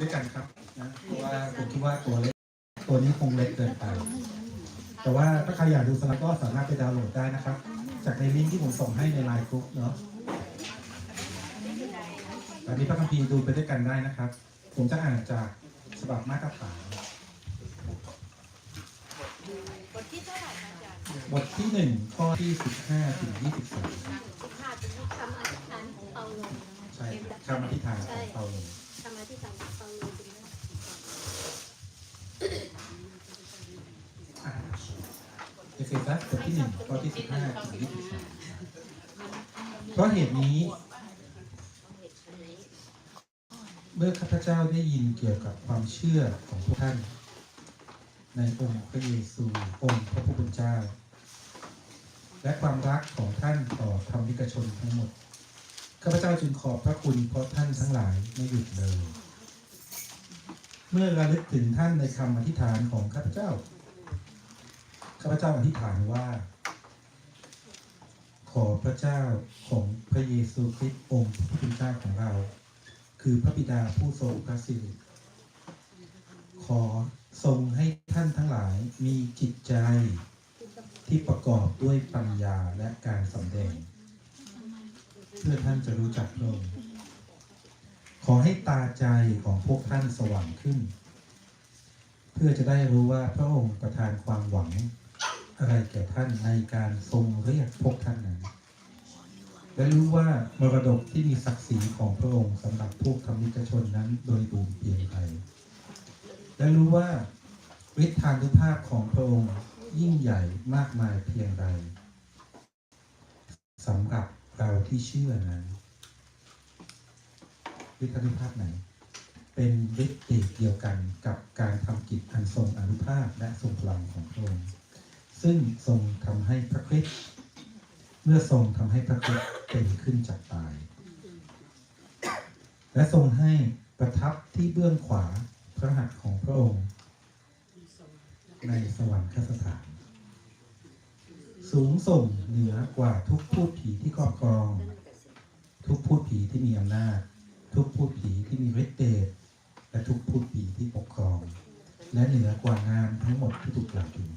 ด้วยกันครับนะเพราะว่าผมคิดว่าตัวเล็กตัวนี้คงเล็กเกินไป แต่ว่าถ้าใครอยากดูสไลด์ก็สามารถไปดาวน์โหลดได้นะครับ จากในลิงก์ที่ผมส่งให้ในไลน์กรุ๊ปเนาะแบบนี้พระคัมภีร์ดูไปด้วยกันได้นะครับ ผมจะอ่านจากฉบับมาตรฐานบทที่เท่าไหร่คะอาจารย์บทที่หนึ่งข้อที่สิบห้าถึงยี่สิบสามสิบห้าเป็นคำอธิษฐานของเปาโลนะคะใช่คำอธิษฐานของเปาโล คำอธิษฐานของเปาโลเป็นเรื่องอ่าเอเฟซับทที่หนึ่งข้อที่สิบห้าถึงยี่สิบสามเพราะเหตุนี้ เมื่อข้าพเจ้าได้ยินเกี่ยวกับความเชื่อของพวกท่าน ในองค์พระเยซูองค์พระผู้เป็นเจ้า และความรักของท่านต่อธรรมิกชนทั้งหมด ข้าพเจ้าจึงขอบพระคุณเพราะท่านทั้งหลายไม่หยุดเลย เมื่อระลึกถึงท่านในคำอธิษฐานของข้าพเจ้า ข้าพเจ้าอธิษฐานว่า ขอพระเจ้าของพระเยซูคริสต์องค์พระผู้เป็นเจ้าของเรา คือพระบิดาผู้ทรงพระสิริขอทรงให้ท่านทั้งหลายมีจิตใจที่ประกอบด้วยปัญญาและการสำแดง เพื่อท่านจะรู้จักพระองค์ขอให้ตาใจของพวกท่านสว่างขึ้น เพื่อจะได้รู้ว่าพระองค์ประทานความหวัง อะไรแก่ท่านในการทรงเรียกพวกท่านนั้น และรู้ว่ามรดกที่มีศักดิ์ศรีของพระองค์สำหรับพวกธรรมิกชนนั้นโดยบูรณ์เพียงใดและรู้ว่าฤทธานุภาพของพระองค์ยิ่งใหญ่มากมายเพียงใดสำหรับ เราที่เชื่อนั้นฤทธานุภาพไหน เป็นฤทธิ์เดชเดียวกันกับการทำกิจอันทรงอนุภาพและทรงพลังของพระองค์ซึ่งทรงทำให้พระคริสต์เมื่อทรงทำให้พระคริสต์เป็นขึ้นจากตาย และทรงให้ประทับที่เบื้องขวาพระหัตถ์ของพระองค์ ในสวรรคสถาน สูงส่งเหนือกว่าทุกพูดผีที่ครอบครอง ทุกพูดผีที่มีอำนาจ ทุกพูดผีที่มีฤทธิ์เดชและทุกพูดผีที่ปกครอง และเหนือกว่างานทั้งหมดที่ถูกกล่าวถึง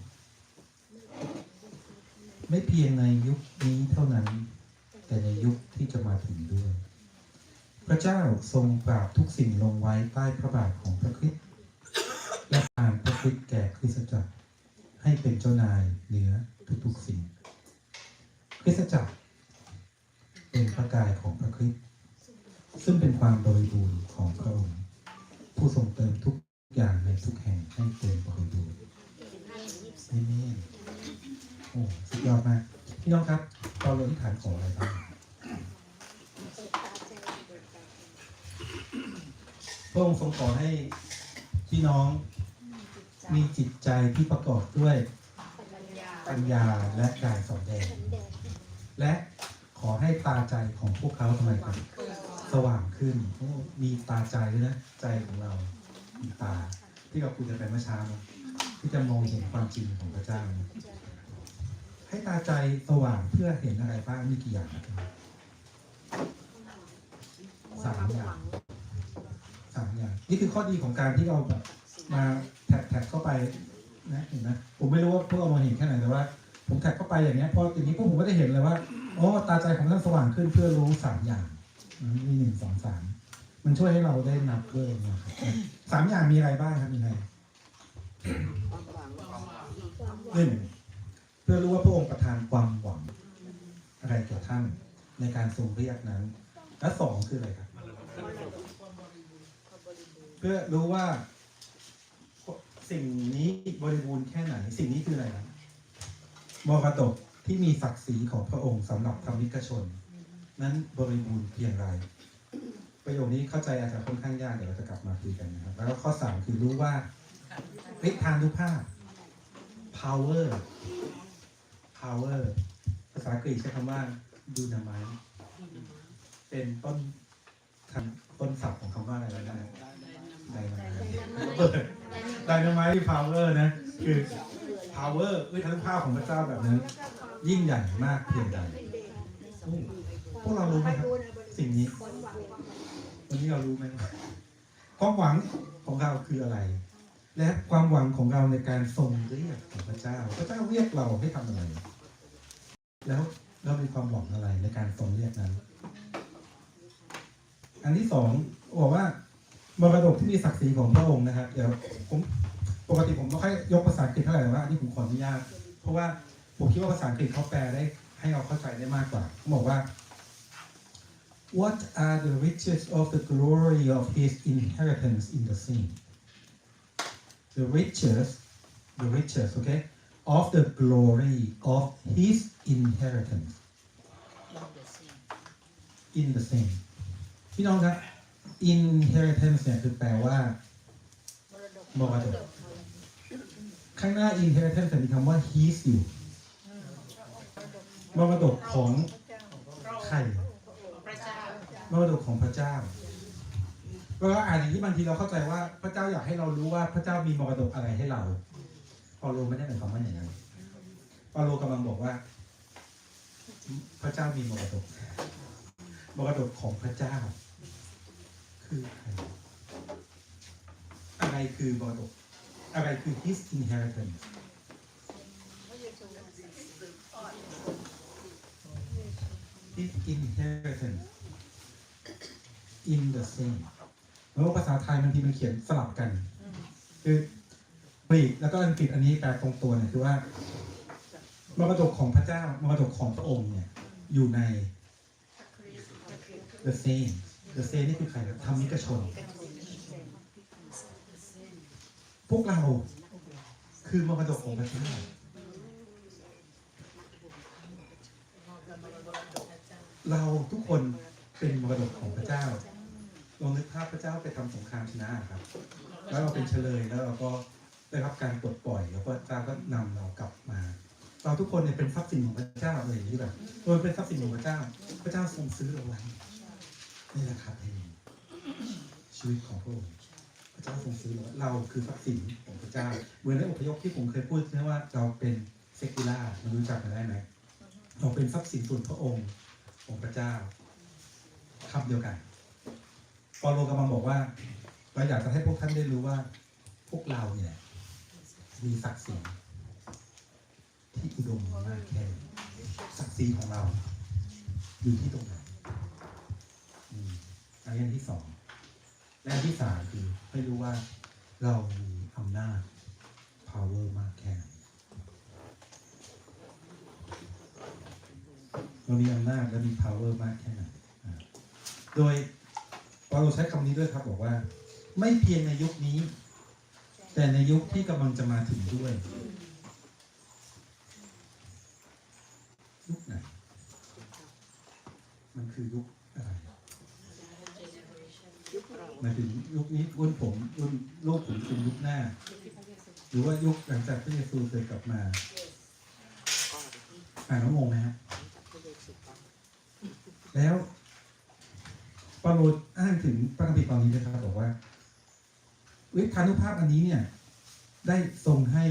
ไม่เพียงในยุคนี้เท่านั้น แต่ในยุคที่จะมาถึงด้วย พระเจ้าทรงปราบทุกสิ่งลงไว้ใต้พระบาทของพระคริสต์และอ่านพระคริสต์แก่คริสตจักร ให้เป็นเจ้านายเหนือทุกๆสิ่งคริสตจักรเป็นพระกายของพระคริสต์ซึ่งเป็นความบริบูรณ์ของพระองค์ผู้ทรงเติมทุกอย่างในทุกแห่งให้เต็มบริบูรณ์เอเมนโอ้สุดยอดมากพี่น้องครับเราลงที่ฐานขออะไรบ้างพระองค์ทรงขอให้พี่น้อง มีจิตใจที่ประกอบด้วยปัญญาและการสอนแดงและขอให้ตาใจของพวกเขาทำไมครับสว่างขึ้นโอ้มีตาใจด้วยนะใจของเรา มีตา ที่เราคุยกันไปเมื่อเช้านะที่จะมองเห็นความจริงของพระเจ้านะให้ตาใจสว่างเพื่อเห็นอะไรบ้างมีกี่อย่างนะครับสามอย่างสามอย่าง นี่คือข้อดีของการที่เราแบบ มาแท็กแท็กเข้าไปนะเห็นไหมผมไม่รู้ว่าพวกเรามองเห็นแค่ไหนแต่ว่า ผมแท็กเข้าไปอย่างเงี้ยพออย่างนี้พวกผมก็ได้เห็นเลยว่าโอ้ตาใจของท่านสว่างขึ้นเพื่อรู้สามอย่างนะมีหนึ่งสองสามมันช่วยให้เราได้นับด้วยนะครับสามอย่างมีอะไรบ้างครับมีอะไรหนึ่งเพื่อรู้ว่าพระองค์ประทานความหวัง อะไรแก่ท่านในการทรงเรียกนั้น และสองคืออะไรครับ เพื่อรู้ว่า สิ่งนี้บริบูรณ์แค่ไหน สิ่งนี้คืออะไรครับมรดกที่มีศักดิ์ศรีของพระองค์สำหรับธรรมิกชน นั้นบริบูรณ์เพียงไรประโยคนี้เข้าใจอาจจะค่อนข้างยากเดี๋ยวเราจะกลับมาคุยกันนะครับ แล้วก็ข้อสามคือรู้ว่าฤทธานุภาพ power power ภาษากรีกใช้คำว่า dynamite เป็นต้นต้นศัพท์ของคำว่าอะไรแล้ว นะ dynamite dynamite power นะ คือ power วิทยาภาพของพระเจ้าแบบนั้น ยิ่งใหญ่มากเพียงใดพวกเรารู้ไหมครับสิ่งนี้ วันนี้เรารู้ไหมความหวังของเราคืออะไร และความหวังของเราในการทรงเรียกของพระเจ้า พระเจ้าเรียกเราให้ทำอะไร แล้วเรามีความหวังอะไรในการทรงเรียกนั้น อันที่สองบอกว่า มรดกที่มีศักดิ์ศรีของพระองค์นะครับเดี๋ยวผมปกติผมไม่ค่อยยกภาษาอังกฤษเท่าไหร่แต่ว่าอันนี้ผมขออนุญาตเพราะว่าผมคิดว่าภาษาอังกฤษเขาแปลได้ให้เราเข้าใจได้มากกว่าเขาบอกว่า What are the riches of the glory of his inheritance in the sea? The riches, the riches, okay, of the glory of his inheritance in the same. พี่น้องครับ inheritance เนี่ยคือแปลว่ามรดกข้างหน้า inheritance จะมีคำว่า his อยู่มรดกของใครมรดกของพระเจ้าเวลาอ่านอย่างนี้บางทีเราเข้าใจว่าพระเจ้าอยากให้เรารู้ว่าพระเจ้ามีมรดกอะไรให้เราเปาโลไม่ได้หมายความว่าอย่างนั้นเปาโลกำลังบอกว่า พระเจ้ามีมรดกมรดกของพระเจ้า คือใคร อะไรคือมรดก อะไรคือ his inheritance his inheritance in the same แล้วภาษาไทยบางทีมันเขียนสลับกัน คือกรีกแล้วก็อังกฤษอันนี้แปลตรงตัวเนี่ยคือว่ามรดกของพระเจ้ามรดกของพระองค์เนี่ย อยู่ใน the same the same นี่คือใครครับธรรมิกชน พวกเราคือมรดกของพระเจ้าเราทุกคนเป็นมรดกของพระเจ้าลองนึกภาพพระเจ้าไปทำสงครามชนะครับ แล้วเราเป็นเฉลยแล้วเราก็ได้รับการปลดปล่อย แล้วพระเจ้าก็นำเรากลับมา เราทุกคนเนี่ยเป็นทรัพย์สินของพระเจ้าเลยอย่างนี้แบบเราเป็นทรัพย์สินของพระเจ้า พระเจ้าทรงซื้อเราไว้ นี่แหละครับเองชีวิตของพระองค์พระเจ้าทรงซื้อเราเราคือทรัพย์สินของพระเจ้าเหมือนในอพยพที่ผมเคยพูดนะว่าเราเป็นเซกุล่ามันรู้จักกันได้ไหมเราเป็นทรัพย์สินส่วนพระองค์ของพระเจ้าคำเดียวกันปาโลกำลังบอกว่าเราอยากจะให้พวกท่านได้รู้ว่า พวกเราเนี่ย มีศักดิ์ศรีที่อุดมมากแค่นศักดิ์ศรีของเรา อยู่ที่ตรงไหน มอันนี้อันที่สองและอันที่สามคือให้รู้ว่าเรามีอำนาจ power มากแค่ไหนเรามีอำนาจและมี power มากแค่ไหนโดยเปาโลใช้คำนี้ด้วยครับบอกว่า ไม่เพียงในยุคนี้ แต่ในยุคที่กำลังจะมาถึงด้วยยุคไหน มันคือยุคอะไร มายถึงยุคนี้รุ่นผมรุ่นโลกผมเป็นยุคหน้า หรือว่ายุคหลังจากพระเยซูเคยกลับมาอ่านแล้วงงไหมฮะแล้วเปาโลอ้างถึงพระคัมภีร์ตอนนี้นะครับบอกว่าวิธานุภาพอันนี้เนี่ย ได้ทรงให้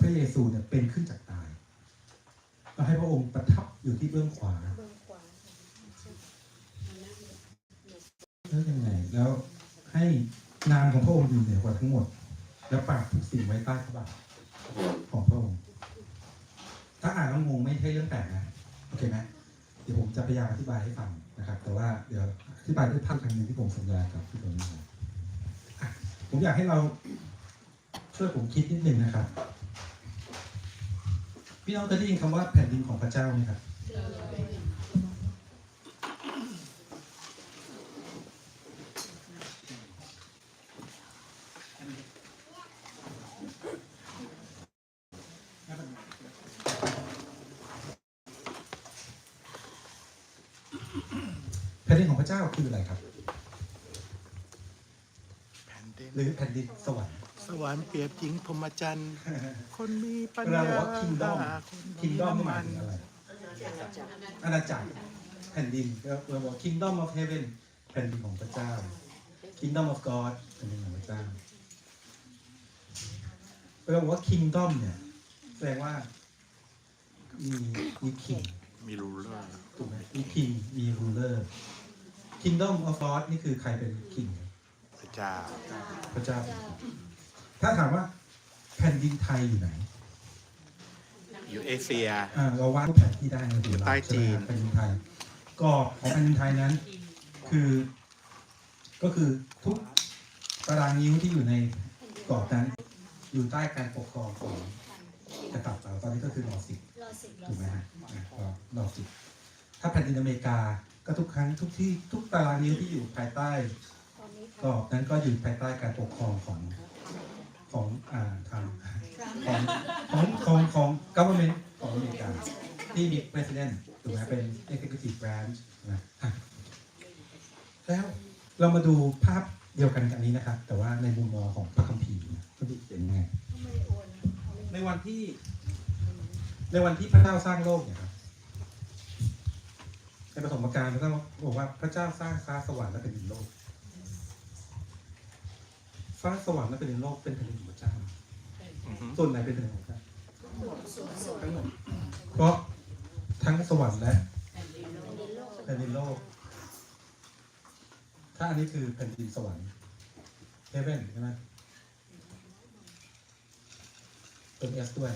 พระเยซูเนี่ยเป็นขึ้นจากตายแล้วให้พระองค์ประทับอยู่ที่เบื้องขวา เบื้องขวา แล้วยังไงแล้วให้นามของพระองค์อยู่เหนือกว่าทั้งหมด แล้วปาบทุกสิ่งไว้ใต้พระบาทของพระองค์ถ้าอ่านแล้วงงไม่ใช่เรื่องแปลกนะโอเคไหมเดี๋ยวผมจะพยายามอธิบายให้ฟังนะครับ แต่ว่าเดี๋ยวอธิบายด้วยภาพคำหนึ่งที่ผมสัญญากับพี่ตัวนี้นะอ่ผมอยากให้เราช่วยผมคิดนิดหนึ่งนะครับ พี่น้องเคยได้ยินคำว่าแผ่นดินของพระเจ้าไหมครับ ผ่นดินของพระเจ้าคืออะไรครับ แผ่นดินหรือแผ่นดินสวรรค์สวรรค์เปรียบหญิงพรหมจันทรย์ คนมีปัญเวลาญาบอกว่า kingdom หาคน kingdom นี่หมัมายนถึงอะไรอาณาจักรแผ่นดินเราบอก kingdom of heaven แผ่นดินของพระเจ้า kingdom of God แผ่นดินของพระเจ้าเราบอกว่า kingdom เนี่ยแสดงว่ามีมี king มีรูเลอร์ ถูกไหมมี king มี ruler kingdom of God นี่คือใครเป็น king เจ้า พระเจ้าเจ้า ถ้าถามว่าแผ่นดินไทยอยู่ไหน อยู่เอเชียอ่าเราวาดรูปแผนที่ได้ในดูเราใต้จีนใช่ไหมครับแผ่นดินไทยกรอบของแผ่นดินไทยนั้น คือ ก็คือทุกตารางนิ้วที่อยู่ในกรอบนั้น อยู่ใต้การปกครองของกษัตริย์เราตอนนี้ก็คือรอสิบรอสิบรอถูกไหมสิบฮะอะก็รอสิบถ้าแผ่นดินอเมริกา ก็ทุกครั้งทุกที่ทุกตารางนิ้วที่อยู่ภายใต้ตอนนี้กรอบนั้นก็อยู่ภายใต้การปกครองของของอ่าทางของของของของ government ของอเมริกาที่มี president ถูกไหมเป็น executive branch นะอะแล้วเรามาดูภาพเดียวกันกับอันนี้นะครับ แต่ว่าในมุมมองของพระคัมภีร์นะก็ดูเขียนยังไงไม่ได้โอนเอาเลยในวันที่ ในวันที่พระเจ้าสร้างโลกเนี่ยครับ ในปฐมกาลพระเจ้าบอกว่าพระเจ้าสร้างฟ้าสวรรค์และแผ่นดินโลก ฟ้าสวรรค์และแผ่นดินโลกเป็นแผ่นดินของพระเจ้าอือฮึส่วนไหนเป็นแผ่นดินของพระเจ้าส่วนส่วนทั้งหมดเพราะทั้งสวรรค์และแผ่นดินโลกแผ่นดินโลก ถ้าอันนี้คือแผ่นดินสวรรค์เฮเวนใช่ไหมตัวเอสด้วย